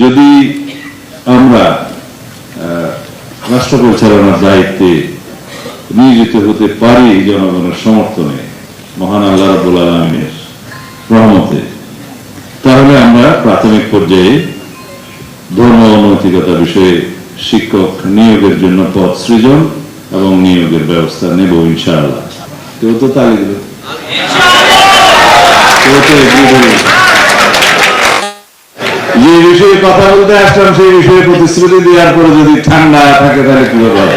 যদি আমরা রাষ্ট্র পরিচালনার দায়িত্বে নিয়োজিত হতে পারি জনগণের সমর্থনে, মহান আল্লাহ রাবুল আলমিনের রহমতে, তাহলে আমরা প্রাথমিক পর্যায়ে ধর্ম ও নৈতিকতা বিষয়ে শিক্ষক নিয়োগের জন্য পদ সৃজন এবং নিয়োগের ব্যবস্থা নেব ইনশাআল্লাহ। কেউ তো তালি দিল কেউ তো দিল যে বিষয়ে কথা বলতে আসলাম সেই বিষয়ে প্রতিশ্রুতি দেওয়ার পরে যদি ঠান্ডা থাকে তাহলে কি হবে?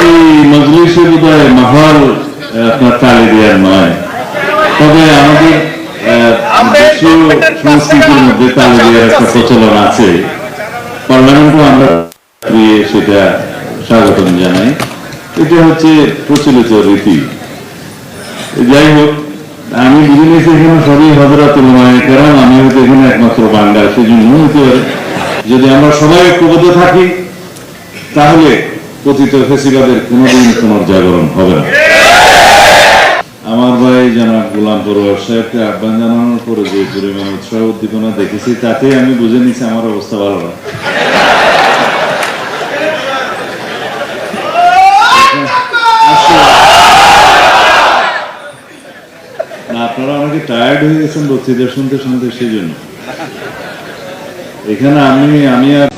এই বোধহয় মাহল আপনার তালি দেওয়ার নয়। তবে আমাদের আহ, দেশীয় সংস্কৃতির মধ্যে তালি দেওয়ার একটা প্রচলন আছে। পার্লামেন্টও আমরা সেটা স্বাগতম জানাই। এটা হচ্ছে প্রচলিত রীতি। যাই হোক আমি বুঝে এখানে সবই হজরত কারণ আমি হয়তো এখানে একমাত্র বাঙ্গাল সেই জন্য হতে পারে যদি আমরা সবাই ঐক্যবদ্ধ থাকি তাহলে পতিত ফেসিবাদের কোনোদিন পুনর্জাগরণ হবে না। আমার ভাই জনাব গোলাম পরোয়ার সাহেবকে আহ্বান জানানোর পরে যে পরিমাণ উৎসাহ উদ্দীপনা দেখেছি তাতে আমি বুঝে নিচ্ছি আমার অবস্থা ভালো না, অনেকে টায়ার্ড হয়ে গেছেন বক্তৃতা শুনতে শুনতে সেই জন্য। এখানে আমি আমি আর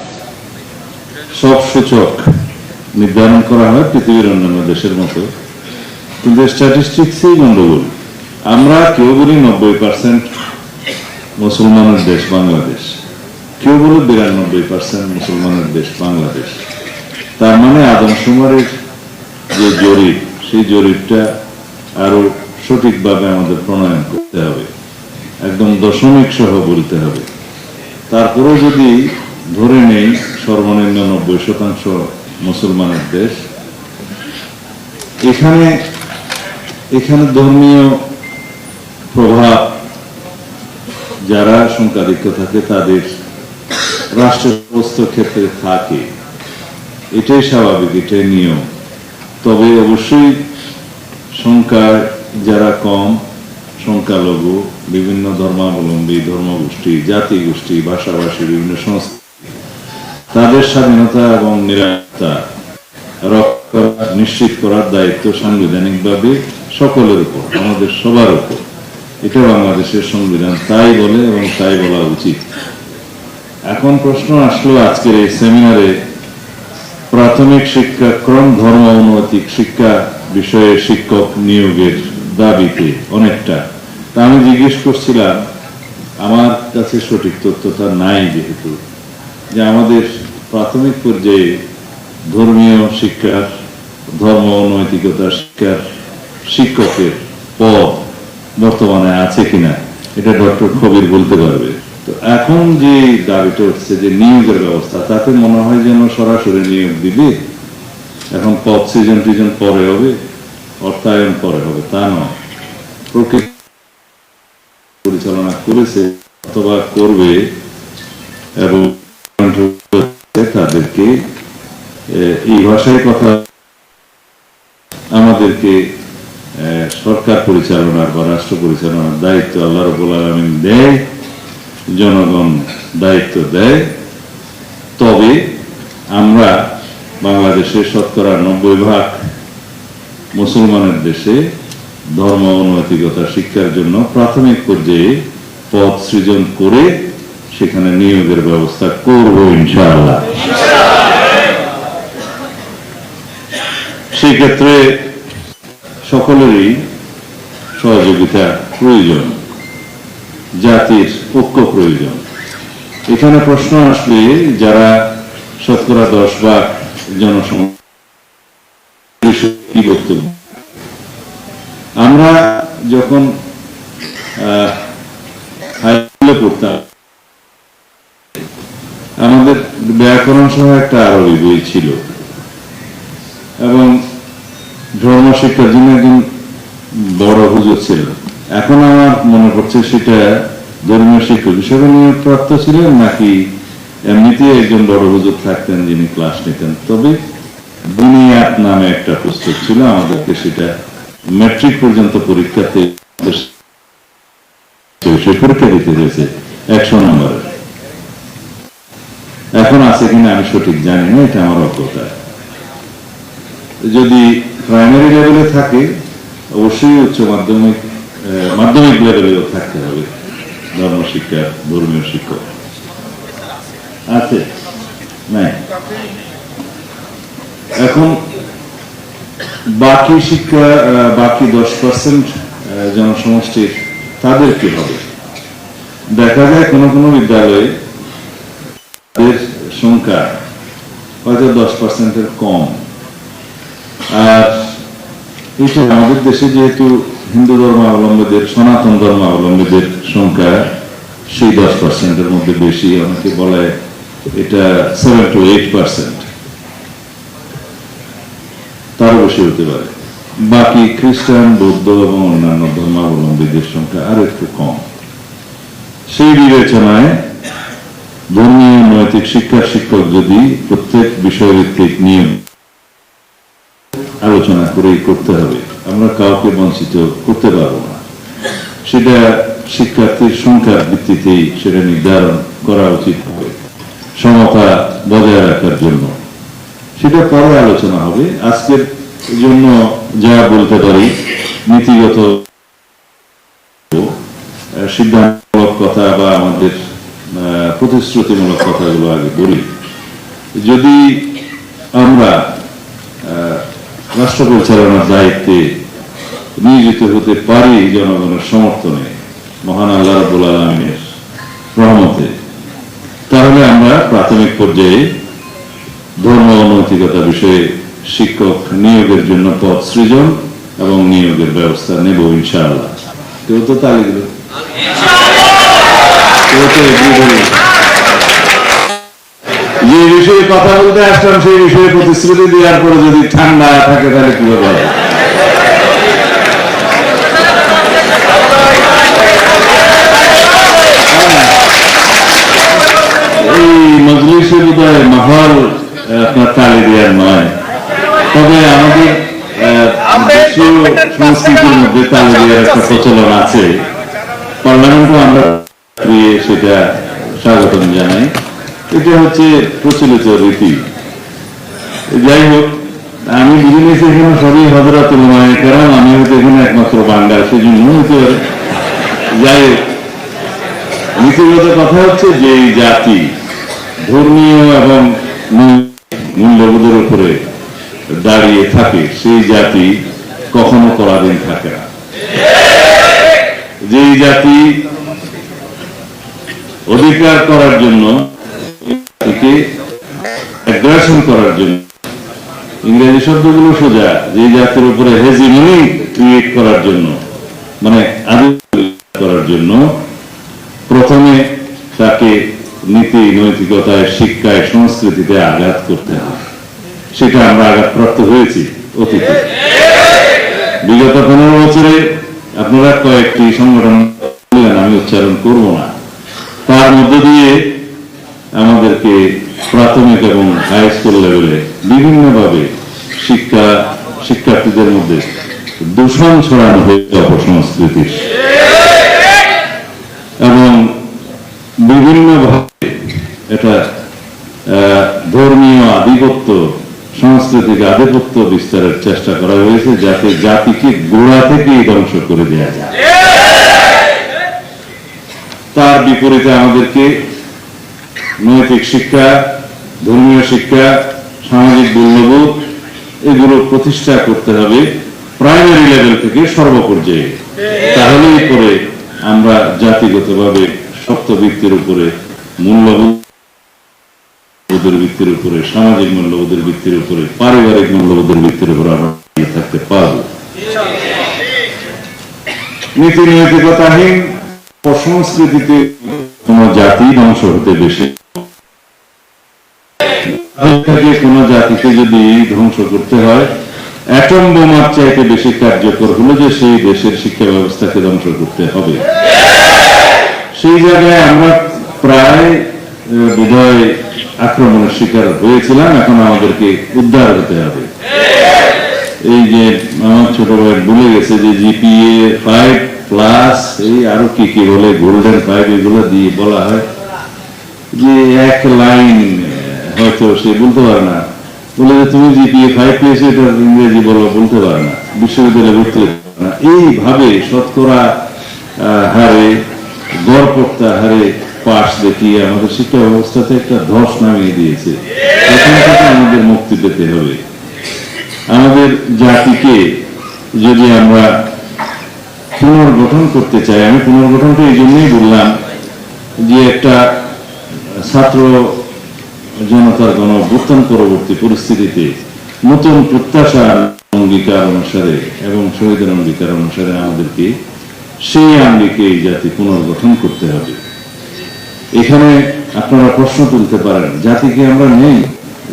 সব সূচক নির্ধারণ করা হয় পৃথিবীর অন্যান্য দেশের মতো। কিন্তু স্ট্যাটিস্টিক্সই গন্ডগোল। আমরা কেউ বলি নব্বই পার্সেন্ট মুসলমানের দেশ বাংলাদেশ। কেউ বলে বিরানব্বই পার্সেন্ট মুসলমানের দেশ বাংলাদেশ। তার মানে আদমশুমারের যে জরিপ, সেই জরিপটা আরও সঠিকভাবে আমাদের প্রণয়ন করতে হবে। একদম দশমিক সহ বলতে হবে। তারপরেও যদি ধরে নেই সর্বনিম্ন নব্বই শতাংশ মুসলমানের দেশ, এখানে এখানে ধর্মীয় প্রভাব যারা সংখ্যাধিক্য থাকে তাদের রাষ্ট্র সমস্ত ক্ষেত্রে থাকে। এটাই স্বাভাবিক, এটাই নিয়ম। তবে অবশ্যই সংখ্যায় যারা কম, সংখ্যালঘু, বিভিন্ন ধর্মাবলম্বী, ধর্মগোষ্ঠী জাতি গোষ্ঠী ভাষাভাষী, বিভিন্ন সংস্কৃতি, তাদের স্বাধীনতা এবং নিরাপত্তা রক্ষা নিশ্চিত করার দায়িত্ব সাংবিধানিকভাবে সকলের উপর, আমাদের সবার উপর। এটা বাংলাদেশের সংবিধান তাই বলে এবং তাই বলা উচিত। এখন প্রশ্ন আসলো আজকের এই সেমিনারে, প্রাথমিক শিক্ষাক্রম ধর্ম অনৈতিক শিক্ষা বিষয়ে শিক্ষক নিয়োগের দাবিতে অনেকটা। তা আমি জিজ্ঞেস করছিলাম, আমার কাছে সঠিক তথ্যটা নাই যেহেতু, যে আমাদের প্রাথমিক পর্যায়ে ধর্মীয় শিক্ষার, ধর্ম নৈতিকতা শিক্ষার শিক্ষকের পদ বর্তমানে আছে কিনা, এটা ডক্টর কবির বলতে পারবে। তো এখন যে দাবিটা উঠছে, যে নিয়োগের ব্যবস্থা, তাতে মনে হয় যেন সরাসরি নিয়োগ দিবে, এখন পদ সিজন টিজন পরে হবে। অর্থায়ন পরে হবে, তা নয়। প্রকৃতি পরিচালনা করেছে অথবা করবে এবং তাদেরকে এই ভাষায় কথা আমাদেরকে সরকার পরিচালনার বা রাষ্ট্র পরিচালনার দায়িত্ব আল্লাহ রবুল আলমিন দেয়, জনগণ দায়িত্ব দেয়। তবে আমরা বাংলাদেশের শতকরা নব্বই ভাগ মুসলমানের দেশে ধর্ম ও নৈতিকতা, শিক্ষার জন্য প্রাথমিক পর্যায়ে পদ সৃজন করে সেখানে নিয়োগের ব্যবস্থা করব ইনশাআল্লাহ। সেক্ষেত্রে সকলেরই সহযোগিতা প্রয়োজন, জাতির ঐক্য প্রয়োজন। এখানে প্রশ্ন আসলে যারা শতকরা দশ ভাগ জনসংখ্যা কি বক্তব্য আমরা যখন আমাদের ব্যাকরণ সহ একটা আরবি বই ছিল। এবং ধর্ম শিক্ষার জন্য একজন বড় হুজুর ছিল। এখন আমার মনে পড়ছে সেটা ধর্মীয় শিক্ষক হিসেবে নিয়োগপ্রাপ্ত ছিলেন নাকি এমনিতেই একজন বড় হুজুর থাকতেন যিনি ক্লাস নিতেন। তবে বুনিয়াদ নামে একটা পুস্তক ছিল, আমাদেরকে সেটা ম্যাট্রিক পর্যন্ত পরীক্ষাতে সে পরীক্ষা দিতে হয়েছে, একশো নম্বরের এখন আছে কিনা আমি সঠিক জানি না, এটা আমার অজ্ঞতা। যদি প্রাইমারি লেভেলে থাকে, অবশ্যই উচ্চ মাধ্যমিক মাধ্যমিক লেভেলেও থাকতে হবে, ধর্ম শিক্ষা, ধর্মীয় শিক্ষক। আছে? নাই? এখন বাকি শিক্ষা বাকি দশ পার্সেন্ট জনসমষ্টির তাদের কি হবে? দেখা যায় কোনো কোনো বিদ্যালয়ে তাদের সংখ্যা হয়তো দশ পার্সেন্টের কম। আর এটা আমাদের দেশে যেহেতু হিন্দু ধর্মাবলম্বীদের, সনাতন ধর্মাবলম্বীদের সংখ্যা সেই দশ পার্সেন্টের মধ্যে বেশি, অনেকে বলে এটা সেভেন টু এইট পার্সেন্ট বেশি হতে পারে। বাকি খ্রিস্টান, বৌদ্ধ এবং অন্যান্য ধর্মাবলম্বীদের সংখ্যা আরও একটু কম। সেই বিবেচনায় ধর্মীয় নৈতিক শিক্ষার শিক্ষক যদি প্রত্যেক বিষয়ভিত্তিক নিয়ম আলোচনা করেই করতে হবে, আমরা কাউকে বঞ্চিত করতে পারব না। সেটা শিক্ষার্থীর সংখ্যার ভিত্তিতেই সেটা নির্ধারণ করা উচিত হবে, সমতা বজায় রাখার জন্য। সেটা পরে আলোচনা হবে। আজকের জন্য যা বলতে পারি, নীতিগত সিদ্ধান্তমূলক কথা বা আমাদের প্রতিশ্রুতিমূলক কথাগুলো আগে বলি। যদি আমরা রাষ্ট্র পরিচালনার দায়িত্বে নিয়োজিত হতে পারি জনগণের সমর্থনে, মহান আল্লাহ রাবুল আলমিনের রহমতে, তাহলে আমরা প্রাথমিক পর্যায়ে ধর্ম ও নৈতিকতা বিষয়ে শিক্ষক নিয়োগের জন্য পদ সৃজন এবং নিয়োগের ব্যবস্থা নেব ইনশাআল্লাহ। কেউ তো তালি দিল। তো যে বিষয়ে কথা বলতে আসলাম, সেই বিষয়ে প্রতিশ্রুতি দেওয়ার পরে যদি ঠান্ডা থাকে তাহলে কি হবে এই মজলিসে বোধহয় মাহল আহ, আপনার তালি দেওয়ার নয় তবে আমাদের আহ, দেশীয় সংস্কৃতির প্রচলন আছে পার্লামেন্টও আমরা সেটা স্বাগতম জানাই এটা হচ্ছে প্রচলিত রীতি যাই হোক আমি বুঝে এখানে সবই হজরত নয় কারণ আমি হয়তো এখানে একমাত্র বাঙ্গাল সেই নীতিগত কথা হচ্ছে যে জাতি ধর্মীয় এবং মূল্যবোধের উপরে দাঁড়িয়ে থাকে সেই জাতি কখনো পরাধীন থাকে না। যেই জাতি অধিকার করার জন্য করার জন্য, ইংরেজি শব্দগুলো সোজা যে জাতির উপরে ক্রিয়েট করার জন্য মানে করার জন্য, প্রথমে তাকে নীতি, নৈতিকতায়, শিক্ষায়, সংস্কৃতিতে আঘাত করতে হয়। সেটা আমরা আঘাতপ্রাপ্ত হয়েছি, অতীতে। বিগত পনেরো বছরে আপনারা কয়েকটি সংগঠন বললেন, আমি উচ্চারণ করব না। তার মধ্য দিয়ে আমাদেরকে প্রাথমিক এবং হাই স্কুল লেভেলে বিভিন্নভাবে শিক্ষা শিক্ষার্থীদের মধ্যে দূষণ ছড়ানো হয়েছে অপসংস্কৃতির। এবং বিভিন্নভাবে এটা ধর্মীয় আধিপত্য সাংস্কৃতিক আধিপত্য বিস্তারের চেষ্টা করা হয়েছে যাতে জাতিকে গোড়া থেকেই ধ্বংস করে দেওয়া যায়। তার বিপরীতে আমাদেরকে নৈতিক শিক্ষা, ধর্মীয় শিক্ষা, সামাজিক মূল্যবোধ এগুলো প্রতিষ্ঠা করতে হবে প্রাইমারি লেভেল থেকে সর্বপর্যায়ে। তাহলেই পরে আমরা জাতিগতভাবে শক্ত ভিত্তির উপরে মূল্যবোধের ভিত্তির উপরে সামাজিক মূল্যবোধের ভিত্তির উপরে পারিবারিক মূল্যবোধের ভিত্তির উপরে আমরা থাকতে পারব। নীতি নৈতিকতাহীন অসংস্কৃতিতে কোন জাতি ধ্বংস হতে বেশি কোন জাতিকে যদি ধ্বংস করতে হয়, অ্যাটম বোমার চাইতে বেশি কার্যকর হলো যে সেই দেশের শিক্ষা ব্যবস্থাকে ধ্বংস করতে হবে। সেই জায়গায় আমরা প্রায় বোধহয় আক্রমণের শিকার হয়েছিলাম, এখন আমাদেরকে উদ্ধার হতে হবে। এই যে আমার ছোট ভাই ভুলে গেছে যে জিপিএ ফাইভ প্লাস, এই আরও কি কি বলে, গোল্ডেন ফাইভ এগুলো দিয়ে বলা হয়। যে এক লাইন, হয়তো সে বলতে পারে না। বলে যে তুমি জিপিএ ফাইভ পেয়েছ, এটা ইংরেজি বলো, বলতে পারে না। বিশ্ববিদ্যালয়ে ভর্তি হতে পারে না। এইভাবে শতকরা হারে, গড়পড়তা হারে পাশ দেখিয়ে আমাদের শিক্ষা ব্যবস্থাতে একটা ধস নামিয়ে দিয়েছে। আমাদের মুক্তি পেতে হবে। আমাদের জাতিকে যদি আমরা পুনর্গঠন করতে চাই, আমি পুনর্গঠনটা এই জন্যই বললাম যে একটা ছাত্র জনতার গণ অভ্যুত্থান পরবর্তী পরিস্থিতিতে নতুন প্রত্যাশার অঙ্গীকার অনুসারে এবং শহীদের অঙ্গীকার অনুসারে আমাদেরকে সেই আঙ্গিকে এই জাতি পুনর্গঠন করতে হবে। এখানে আপনারা প্রশ্ন তুলতে পারেন জাতিকে আমরা নেই?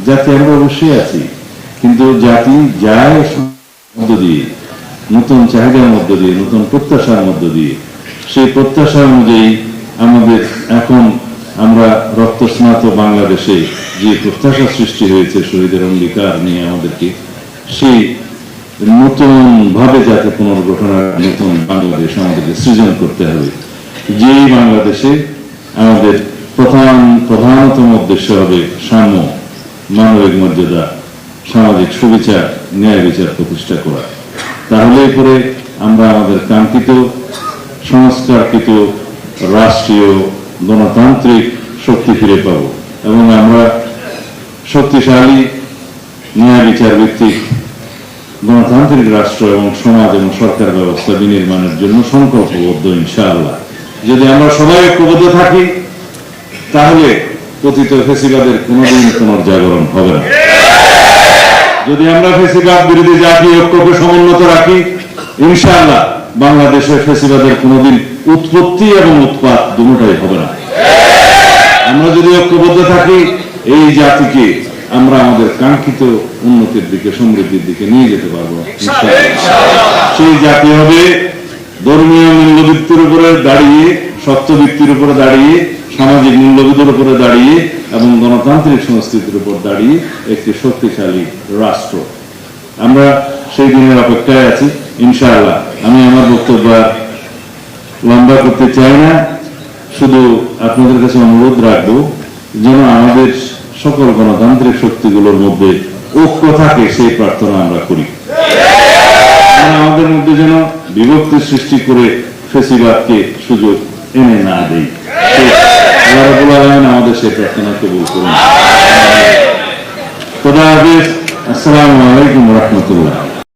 জাতি আমরা অবশ্যই আছি, কিন্তু জাতি যায় মধ্য দিয়ে, নতুন চাহিদার মধ্য দিয়ে, নতুন প্রত্যাশার মধ্য দিয়ে। সেই প্রত্যাশা অনুযায়ী আমাদের এখন আমরা রক্তস্নাত বাংলাদেশে যে প্রত্যাশা সৃষ্টি হয়েছে শহীদের অঙ্গীকার নিয়ে আমাদেরকে, সেই নতুন ভাবে যাতে পুনর্গঠনের নতুন বাংলাদেশ আমাদেরকে সৃজন করতে হবে। যেই বাংলাদেশে আমাদের প্রধান, প্রধানতম উদ্দেশ্য হবে সাম্য, মানবিক মর্যাদা, সামাজিক সুবিচার, ন্যায় বিচার প্রতিষ্ঠা করা। তাহলে করে আমরা আমাদের কাঙ্ক্ষিত, সংস্কারকৃত রাষ্ট্রীয় গণতান্ত্রিক শক্তি ফিরে পাব এবং আমরা শক্তিশালী ন্যায় বিচার ভিত্তিক গণতান্ত্রিক রাষ্ট্র এবং সমাজ এবং সরকার ব্যবস্থা বিনির্মাণের জন্য সংকল্পবদ্ধ, ইনশাআল্লাহ। যদি আমরা সবাই ঐক্যবদ্ধ থাকি তাহলে পতিত ফেসিবাদের কোনোদিন পুনর্জাগরণ হবে না। যদি আমরা ফেসিবাদ বিরোধী জাতীয় ঐক্যকে সমুন্নত রাখি ইনশাআল্লাহ বাংলাদেশের ফেসিবাদের কোনোদিন উৎপত্তি এবং উৎপাদ দুটোই হবে না। আমরা যদি ঐক্যবদ্ধ থাকি এই জাতিকে আমরা আমাদের কাঙ্ক্ষিত উন্নতির দিকে সমৃদ্ধির দিকে নিয়ে যেতে পারব সেই জাতি হবে ধর্মীয় মূল্যভিত্তির উপরে দাঁড়িয়ে সত্যভিত্তির উপরে দাঁড়িয়ে, সামাজিক মূল্যবোধের উপরে দাঁড়িয়ে এবং গণতান্ত্রিক সংস্কৃতির উপর দাঁড়িয়ে একটি শক্তিশালী রাষ্ট্র। আমরা সেই দিনের অপেক্ষায় আছি, ইনশাআল্লাহ। আমি আমার বক্তব্য লম্বা করতে চাই না। শুধু আপনাদের কাছে অনুরোধ রাখব যেন আমাদের সকল গণতান্ত্রিক শক্তিগুলোর মধ্যে ঐক্য থাকে, সেই প্রার্থনা আমরা করি। আমাদের মধ্যে যেন বিভক্তি সৃষ্টি করে ফেসিবাদকে সুযোগ এনে না দেই। আমাদের সে প্রার্থনা কবুল করুন। আসসালামু আলাইকুম রহমতুল্লাহ।